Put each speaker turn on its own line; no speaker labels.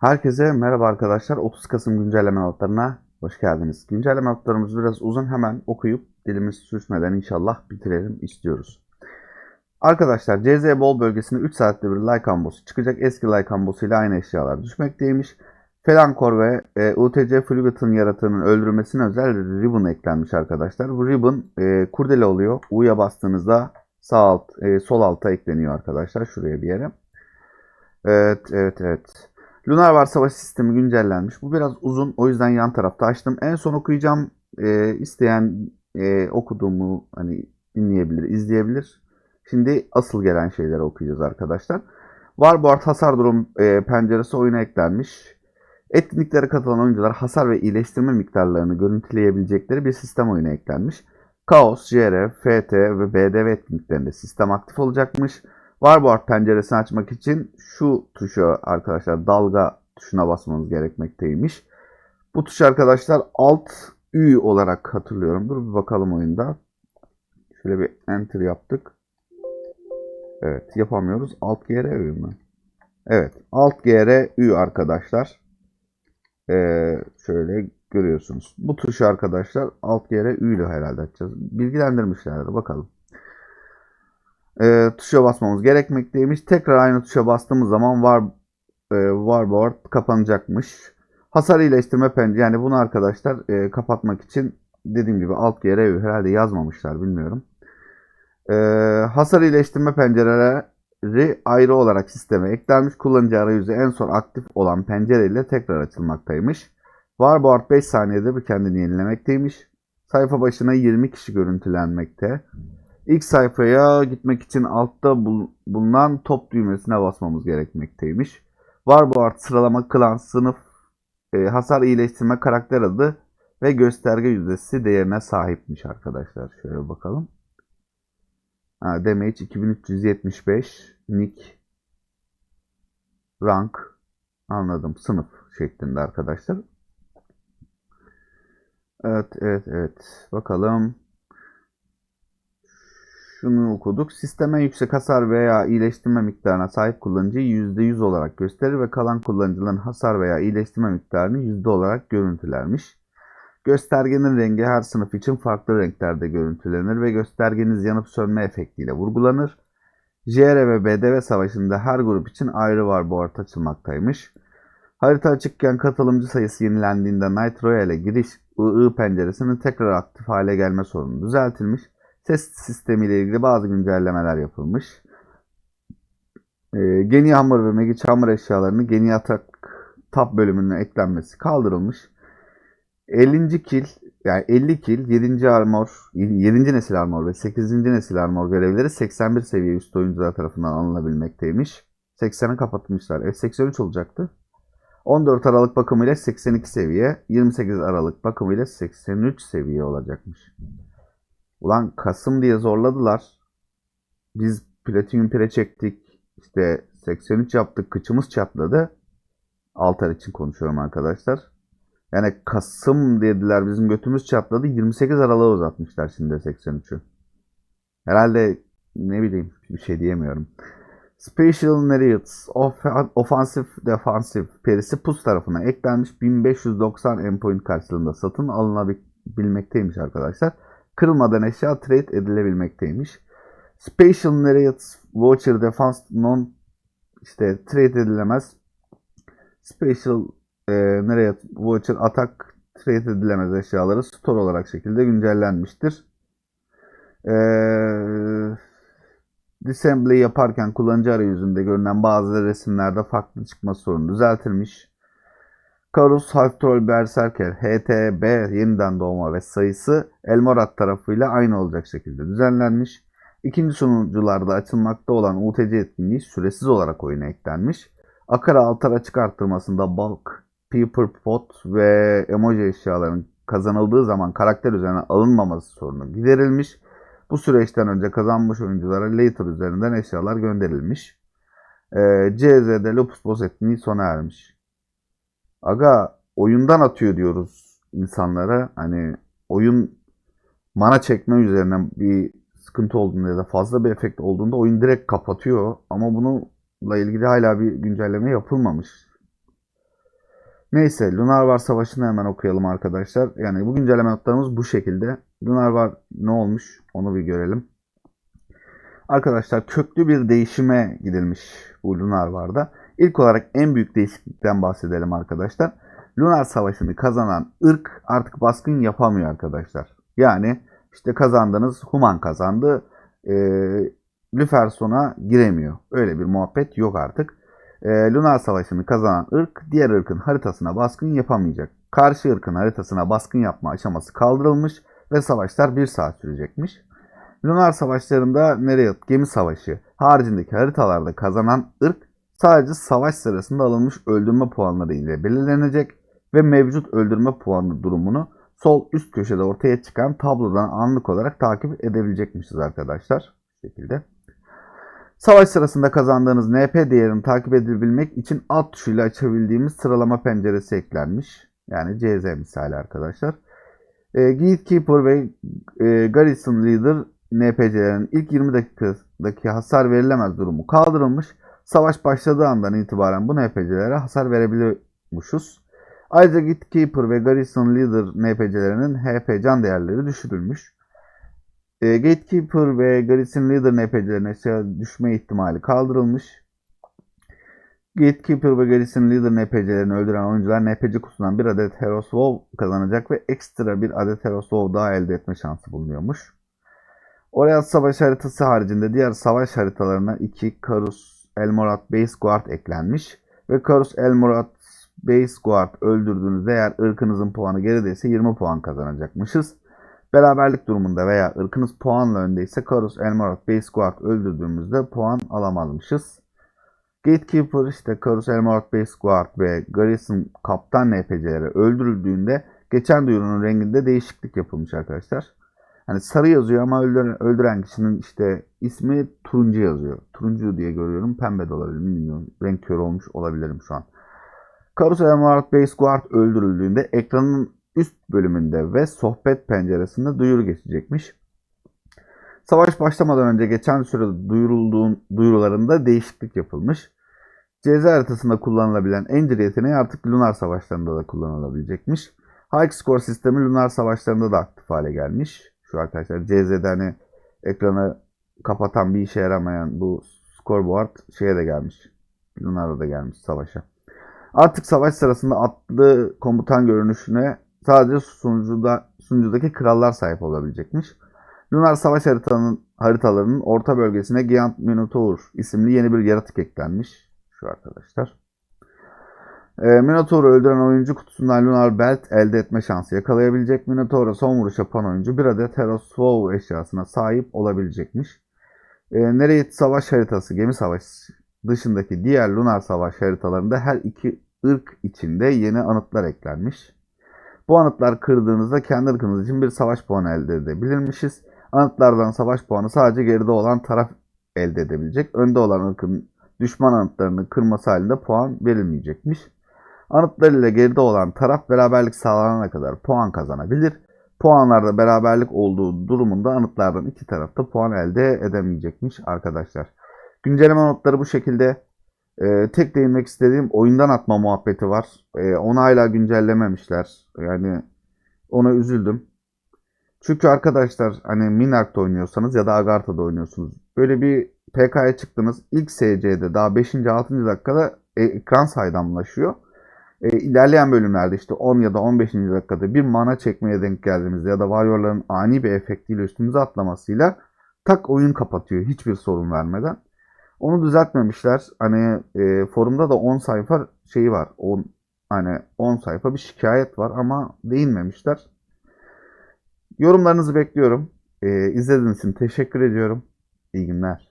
Herkese merhaba arkadaşlar. 30 Kasım güncelleme notlarına hoş geldiniz. Güncelleme notlarımız biraz uzun. Hemen okuyup dilimiz sürçmeden inşallah bitirelim istiyoruz. Arkadaşlar CZ Bol bölgesinde 3 saatte bir like ambosu çıkacak. Eski like ambosu ile aynı eşyalar düşmekteymiş. Felankor ve e, UTC Fluid'ın yaratığının öldürülmesine özel ribbon eklenmiş arkadaşlar. Bu ribbon e, kurdele oluyor. U'ya bastığınızda sağ alt, e, sol alta ekleniyor arkadaşlar. Şuraya bir yere. Evet, evet, evet. Lunar Var Savaş sistemi güncellenmiş. Bu biraz uzun. O yüzden yan tarafta açtım. En son okuyacağım. E, isteyen e, okuduğumu hani dinleyebilir, izleyebilir. Şimdi asıl gelen şeyleri okuyacağız arkadaşlar. Warboard hasar durum e, penceresi oyuna eklenmiş. Etkinliklere katılan oyuncular hasar ve iyileştirme miktarlarını görüntüleyebilecekleri bir sistem oyuna eklenmiş. Kaos, JR, FT ve BDV etkinliklerinde sistem aktif olacakmış. Warboard penceresini açmak için şu tuşa arkadaşlar dalga tuşuna basmanız gerekmekteymiş. Bu tuş arkadaşlar alt Ü olarak hatırlıyorum. Dur bir bakalım oyunda. Şöyle bir enter yaptık. Evet yapamıyoruz. Alt GR Ü mü? Evet alt GR Ü arkadaşlar. Ee, şöyle görüyorsunuz. Bu tuşu arkadaşlar alt GR Ü ile herhalde açacağız. Bilgilendirmişler bakalım e, tuşa basmamız gerekmekteymiş. Tekrar aynı tuşa bastığımız zaman var e, Warboard kapanacakmış. Hasar iyileştirme pencere yani bunu arkadaşlar e, kapatmak için dediğim gibi alt yere herhalde yazmamışlar bilmiyorum. E, hasar iyileştirme pencereleri ayrı olarak sisteme eklenmiş. Kullanıcı arayüzü en son aktif olan pencereyle tekrar açılmaktaymış. Warboard 5 saniyede bir kendini yenilemekteymiş. Sayfa başına 20 kişi görüntülenmekte. İlk sayfaya gitmek için altta bul- bulunan top düğmesine basmamız gerekmekteymiş. Warboard sıralama klan sınıf e, hasar iyileştirme karakter adı ve gösterge yüzdesi değerine sahipmiş arkadaşlar. Şöyle bakalım. Ha, damage 2375 nick rank anladım sınıf şeklinde arkadaşlar. Evet evet evet bakalım. Şunu okuduk. Sisteme yüksek hasar veya iyileştirme miktarına sahip kullanıcıyı %100 olarak gösterir ve kalan kullanıcıların hasar veya iyileştirme miktarını yüzde olarak görüntülermiş. Göstergenin rengi her sınıf için farklı renklerde görüntülenir ve göstergeniz yanıp sönme efektiyle vurgulanır. JR ve BDV savaşında her grup için ayrı var bu orta açılmaktaymış. Harita açıkken katılımcı sayısı yenilendiğinde Night Royale giriş II penceresinin tekrar aktif hale gelme sorunu düzeltilmiş. Ses sistemiyle ilgili bazı güncellemeler yapılmış. E, Geni Hammer ve Magic Hammer eşyalarını Geni Atak Tab bölümüne eklenmesi kaldırılmış. 50. kill yani 50 kill 7. armor 7. nesil armor ve 8. nesil armor görevleri 81 seviye üst oyuncular tarafından alınabilmekteymiş. 80'i kapatmışlar. F83 olacaktı. 14 Aralık bakımı ile 82 seviye, 28 Aralık bakımı ile 83 seviye olacakmış. Ulan Kasım diye zorladılar. Biz Platinum Pire çektik. İşte 83 yaptık. Kıçımız çatladı. Altar için konuşuyorum arkadaşlar. Yani Kasım dediler bizim götümüz çatladı. 28 Aralık'a uzatmışlar şimdi 83'ü. Herhalde ne bileyim bir şey diyemiyorum. Special Narratives Off- Offensive Defensive perisi PUS tarafına eklenmiş 1590 endpoint karşılığında satın alınabilmekteymiş arkadaşlar kırılmadan eşya trade edilebilmekteymiş. Special Narrates Voucher Defense non işte trade edilemez. Special e, Narrate Voucher Attack trade edilemez eşyaları store olarak şekilde güncellenmiştir. E, Disassembly yaparken kullanıcı arayüzünde görünen bazı resimlerde farklı çıkma sorunu düzeltilmiş. Karus, Half Troll, Berserker, HTB yeniden doğma ve sayısı Elmorat tarafıyla aynı olacak şekilde düzenlenmiş. İkinci sunucularda açılmakta olan UTC etkinliği süresiz olarak oyuna eklenmiş. Akara altar açık bulk, paper pot ve emoji eşyaların kazanıldığı zaman karakter üzerine alınmaması sorunu giderilmiş. Bu süreçten önce kazanmış oyunculara later üzerinden eşyalar gönderilmiş. Ee, CZ'de Lupus Boss etkinliği sona ermiş. Aga oyundan atıyor diyoruz insanlara. Hani oyun mana çekme üzerine bir sıkıntı olduğunda ya da fazla bir efekt olduğunda oyun direkt kapatıyor. Ama bununla ilgili hala bir güncelleme yapılmamış. Neyse Lunar War Savaşı'nı hemen okuyalım arkadaşlar. Yani bu güncelleme notlarımız bu şekilde. Lunar War ne olmuş onu bir görelim. Arkadaşlar köklü bir değişime gidilmiş bu Lunar War'da. İlk olarak en büyük değişiklikten bahsedelim arkadaşlar. Lunar Savaşı'nı kazanan ırk artık baskın yapamıyor arkadaşlar. Yani işte kazandınız Human kazandı. E, Lüferson'a giremiyor. Öyle bir muhabbet yok artık. E, Lunar Savaşı'nı kazanan ırk diğer ırkın haritasına baskın yapamayacak. Karşı ırkın haritasına baskın yapma aşaması kaldırılmış ve savaşlar bir saat sürecekmiş. Lunar Savaşlarında Nereyot gemi savaşı haricindeki haritalarda kazanan ırk sadece savaş sırasında alınmış öldürme puanları ile belirlenecek ve mevcut öldürme puanı durumunu sol üst köşede ortaya çıkan tablodan anlık olarak takip edebilecekmişiz arkadaşlar. Bu şekilde. Savaş sırasında kazandığınız NP değerini takip edebilmek için alt tuşuyla açabildiğimiz sıralama penceresi eklenmiş. Yani CZ misali arkadaşlar. E, Gatekeeper ve e, Garrison Leader NPC'lerin ilk 20 dakikadaki hasar verilemez durumu kaldırılmış. Savaş başladığı andan itibaren bu NPC'lere hasar verebiliyormuşuz. Ayrıca Gatekeeper ve Garrison Leader NPC'lerinin HP can değerleri düşürülmüş. E, Gatekeeper ve Garrison Leader NPC'lerine düşme ihtimali kaldırılmış. Gatekeeper ve Garrison Leader NPC'lerini öldüren oyuncular NPC kutusundan bir adet Heroes WoW kazanacak ve ekstra bir adet Heroes WoW daha elde etme şansı bulunuyormuş. Oraya savaş haritası haricinde diğer savaş haritalarına 2 Karus Elmorat Base Guard eklenmiş ve Karus Elmorat Base Guard öldürdüğünüzde eğer ırkınızın puanı gerideyse 20 puan kazanacakmışız. Beraberlik durumunda veya ırkınız puanla öndeyse Karus Elmorat Base Guard öldürdüğümüzde puan alamazmışız. Gatekeeper işte Karus Elmorat Base Guard ve Garrison Kaptan NPC'leri öldürüldüğünde geçen duyurunun renginde değişiklik yapılmış arkadaşlar. Hani sarı yazıyor ama öldüren, öldüren kişinin işte ismi turuncu yazıyor. Turuncu diye görüyorum. Pembe de olabilir bilmiyorum. Renk kör olmuş olabilirim şu an. Karus Elmorat Base Guard öldürüldüğünde ekranın üst bölümünde ve sohbet penceresinde duyuru geçecekmiş. Savaş başlamadan önce geçen sürede duyurulduğun duyurularında değişiklik yapılmış. CZ haritasında kullanılabilen Angel yeteneği artık Lunar savaşlarında da kullanılabilecekmiş. High Score sistemi Lunar savaşlarında da aktif hale gelmiş. Şu arkadaşlar CZ'de hani ekranı kapatan bir işe yaramayan bu scoreboard şeye de gelmiş. Lunar'a da gelmiş savaşa. Artık savaş sırasında atlı komutan görünüşüne sadece sunucuda, sunucudaki krallar sahip olabilecekmiş. Lunar savaş haritanın, haritalarının orta bölgesine Giant Minotaur isimli yeni bir yaratık eklenmiş. Şu arkadaşlar. E, Minotaur'u öldüren oyuncu kutusundan Lunar Belt elde etme şansı yakalayabilecek. Minotaur'a son vuruş yapan oyuncu bir adet Heroes Swow eşyasına sahip olabilecekmiş. E, Nereit savaş haritası gemi savaşı dışındaki diğer Lunar savaş haritalarında her iki ırk içinde yeni anıtlar eklenmiş. Bu anıtlar kırdığınızda kendi ırkınız için bir savaş puanı elde edebilirmişiz. Anıtlardan savaş puanı sadece geride olan taraf elde edebilecek. Önde olan ırkın düşman anıtlarını kırması halinde puan verilmeyecekmiş. Anıtlar ile geride olan taraf beraberlik sağlanana kadar puan kazanabilir. Puanlarda beraberlik olduğu durumunda anıtlardan iki tarafta puan elde edemeyecekmiş arkadaşlar. Güncelleme notları bu şekilde. Ee, tek değinmek istediğim oyundan atma muhabbeti var. Ee, onu hala güncellememişler. Yani ona üzüldüm. Çünkü arkadaşlar hani Minark'ta oynuyorsanız ya da Agartha'da oynuyorsunuz. Böyle bir PK'ya çıktınız. İlk SC'de daha 5. 6. dakikada e, ekran saydamlaşıyor. E, ilerleyen bölümlerde işte 10 ya da 15. dakikada bir mana çekmeye denk geldiğimizde ya da Warrior'ların ani bir efektiyle üstümüze atlamasıyla tak oyun kapatıyor hiçbir sorun vermeden. Onu düzeltmemişler. Hani e, forumda da 10 sayfa şeyi var. 10 hani 10 sayfa bir şikayet var ama değinmemişler. Yorumlarınızı bekliyorum. E, izlediğiniz için teşekkür ediyorum. İyi günler.